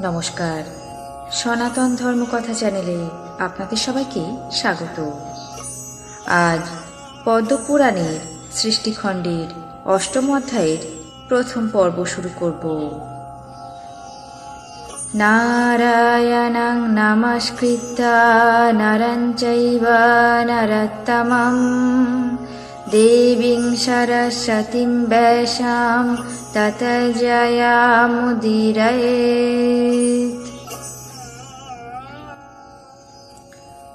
নমস্কার। সনাতন ধর্মকথা চ্যানেলে আপনাদের সবাইকে স্বাগত। আজ পদ্মপুরাণের সৃষ্টিখণ্ডের অষ্টম অধ্যায়ের প্রথম পর্ব শুরু করব। নারায়ণং নমস্কৃত্য নরং চৈব देवीं सरस्वतीं वेषां तत जयामुदीरयेत्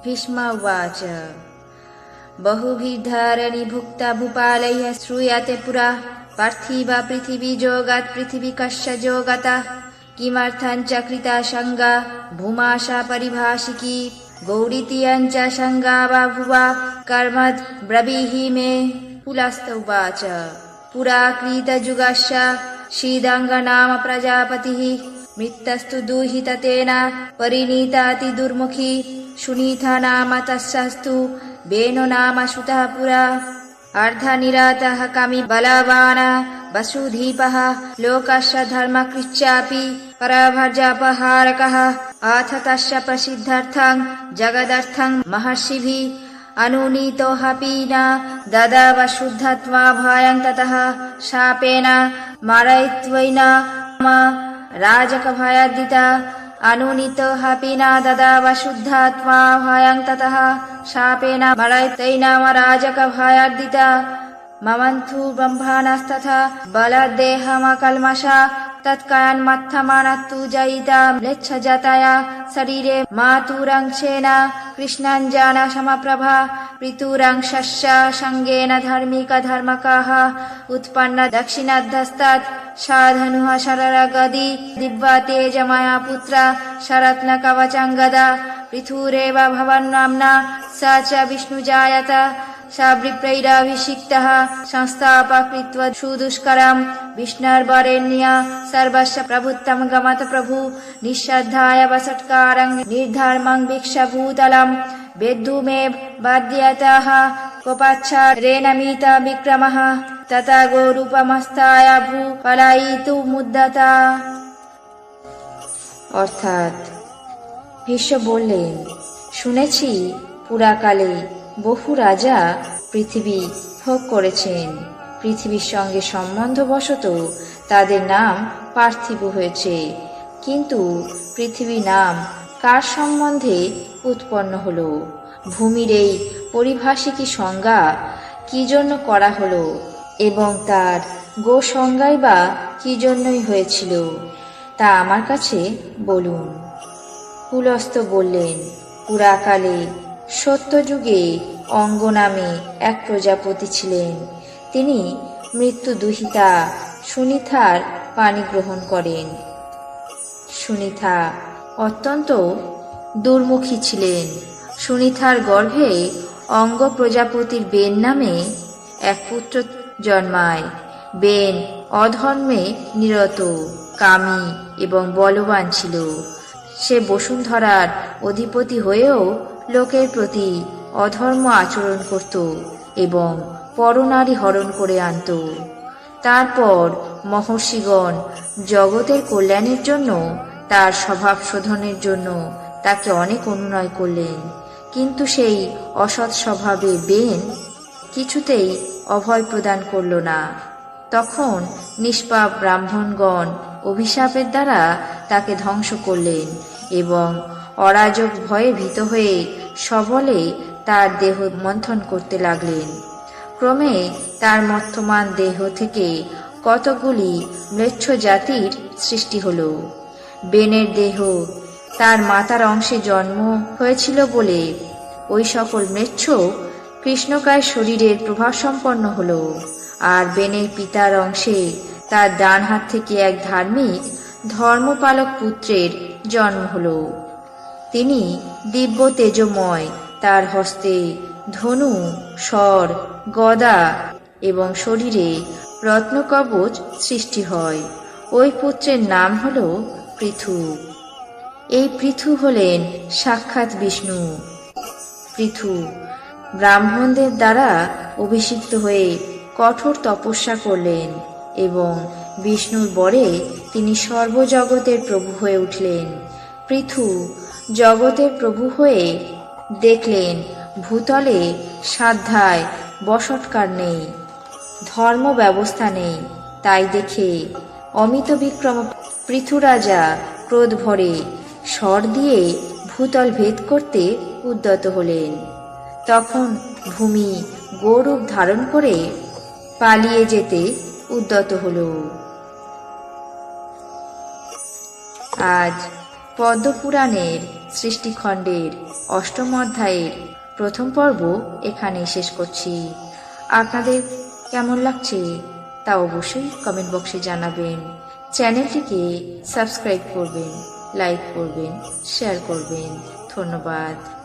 भीष्मवाच बहुभिधारणिभुक्ता भूपालयः श्रूयते पुरा पार्थिवा पृथिवीजोगात् पृथिवीकस्य जोगतः किमर्थञ्च कृता शङ्गा भूमाशा परिभाषिकी गौरीतीयञ्च सङ्गा वा भुवा कर्मद् ब्रवीहि मे पुलस्त उवाच पुरा कृतयुगस्य शीदाङ्गनाम प्रजापतिः मृत्तस्तु दुहिततेन परिणीताति दुर्मुखी सुनीता नाम तस्यास्तु बेनो नाम सुतः पुरा अर्धनिरातः कमि बलवान वसुधीपः लोकस्य धर्मकृच्छापि परभर्जापहारकः अथ तस्य प्रसिद्ध्यर्थं जगदर्थं महर्षिभिः अनुनीतोऽपि न ददाव शुद्धत्वा भयं ततः शापेन मारयित्वैन राजकभयादिता अनुनीतोऽपि न ददाव शुद्धत्वा भयं ततः शापेन मरयितैनाम राजकभयार्दिता ममन्तु ब्रह्माणस्तथा बलदेहमकल्मषा तत्कायन्मत्थमानत्तु जयिता म्लेच्छजतया शरीरे मातुरंशेन कृष्णाञ्जान समप्रभा ऋतुरंशस्य सङ्गेन धार्मिकधर्मकाः उत्पन्न दक्षिणद्धस्तात् साधनुः शररगदी दिव्या तेजमया पुत्र शरत्नकवचङ्गदा पृथुरेव भवन्नाम्ना स च विष्णुजायत सावृप्रैरभिषिक्तः संस्थापकृत्व सुदुष्करम् विष्णुर्वरेण्य सर्वस्य प्रभुत्वं गमत प्रभु निःश्रद्धाय वसत्कारं निर्धर्मं वीक्षभूतलम् वेद्धुमे बाध्यतः कोपाच्छारेणमित विक्रमः तथा गोरूपमस्ताय भू पलायितु मुद्दता অর্থাৎ ভীষ্ম বললেন শুনেছি পুরাকালে বহু রাজা পৃথিবী ভোগ করেছেন। পৃথিবীর সঙ্গে সম্বন্ধবশত তাদের নাম পার্থিব হয়েছে। কিন্তু পৃথিবী নাম কার সম্বন্ধে উৎপন্ন হলো? ভূমির এই পরিভাষিকী সংজ্ঞা কি জন্য করা হলো? এবং তার গো সংজ্ঞাই বা কি জন্যই হয়েছিল? তা আমার কাছে বলুন। পুলস্ত বললেন, পুরাকালে সত্যযুগে অঙ্গ নামে এক প্রজাপতি ছিলেন। তিনি মৃত্যু দুহিতা সুনিথার পানি গ্রহণ করেন। সুনিথা অত্যন্ত দুর্মুখী ছিলেন। সুনিথার গর্ভে অঙ্গ প্রজাপতির বেন নামে এক পুত্র জন্মায়। বেন অধর্মে নিরত, কামি এবং বলবান ছিল। সে বসুন্ধরার অধিপতি হয়েও লোকের প্রতি অধর্ম আচরণ করত এবং পরনারী হরণ করে আনত। তারপর মহর্ষিগণ জগতের কল্যাণের জন্য, তার স্বভাব শোধনের জন্য তাকে অনেক অনুনয় করলেন। কিন্তু সেই অসৎ স্বভাবে বেন কিছুতেই অভয় প্রদান করল না। তখন নিষ্পাপ ব্রাহ্মণগণ অভিশাপের দ্বারা তাকে ধ্বংস করলেন এবং অরাজক ভয়ে ভীত হয়ে সবলে তার দেহ মন্থন করতে লাগলেন। ক্রমে তার মর্তমান দেহ থেকে কতগুলি ম্লেচ্ছ জাতির সৃষ্টি হল। বেনের দেহ, তার মাতার অংশে জন্ম হয়েছিল বলে ওই সকল ম্লেচ্ছ কৃষ্ণকায় শরীরের প্রভাব সম্পন্ন হল, আর বেনের পিতার অংশে তার ডান হাত থেকে এক ধার্মিক ধর্মপালক পুত্রের জন্ম হলো। তিনি দিব্য তেজময়, তার হস্তে ধনু, স্বর, গদা এবং শরীরে রত্নকবচ সৃষ্টি হয়। ওই পুত্রের নাম হল পৃথু। এই পৃথু হলেন সাক্ষাৎ বিষ্ণু। পৃথু ব্রাহ্মণদের দ্বারা অভিষিক্ত হয়ে কঠোর তপস্যা করলেন এবং বিষ্ণুর বরে তিনি সর্বজগতের প্রভু হয়ে উঠলেন। পৃথু জগতের প্রভু হয়ে দেখলেন, ভূতলে সাধ্যায় বসৎকার নেই ধর্ম ব্যবস্থা নেই। তাই দেখে অমিত বিক্রম পৃথুরাজা ক্রোধ ভরে স্বর দিয়ে ভূতল ভেদ করতে উদ্যত হলেন। তখন ভূমি গৌরব ধারণ করে পালিয়ে যেতে উদ্যত হল। আজ পদ্মপুরাণের সৃষ্টিখণ্ডের অষ্টম অধ্যায়ের প্রথম পর্ব এখানে শেষ করছি। আপনাদের কেমন লাগছে তা অবশ্যই কমেন্ট বক্সে জানাবেন। চ্যানেলটিকে সাবস্ক্রাইব করবেন লাইক করবেন শেয়ার করবেন। ধন্যবাদ।